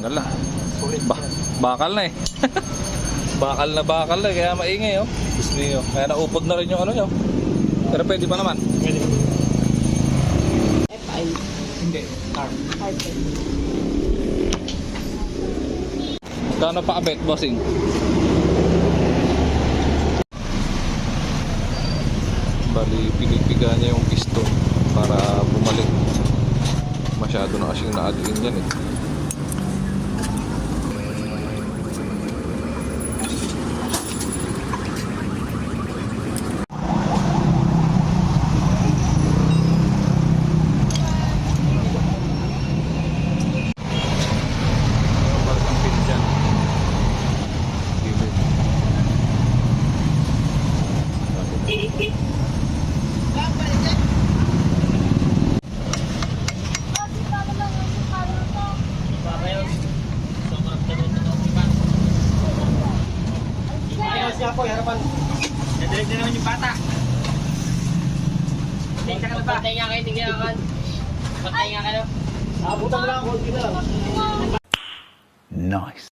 Tanggal na. Ba bakal na eh. bakal na bakal na kaya maingay oh. Diyos niyo. Kaya naupod na rin yung ano nyo. Pero pwede pa naman. Pwede. F.I. Hindi. Car. Carpet. Kano pa abet, bossing? Bali, pinipiga niya yung piston para bumalik. Masyado na kasing naadiin yan eh. Niya po, harapan. Nadilig na naman yung bata. Tingka ka na ba? Patay nga kayo, tingnan ka. Patay nga kayo. Abutan mo lang, konti na lang. Nice.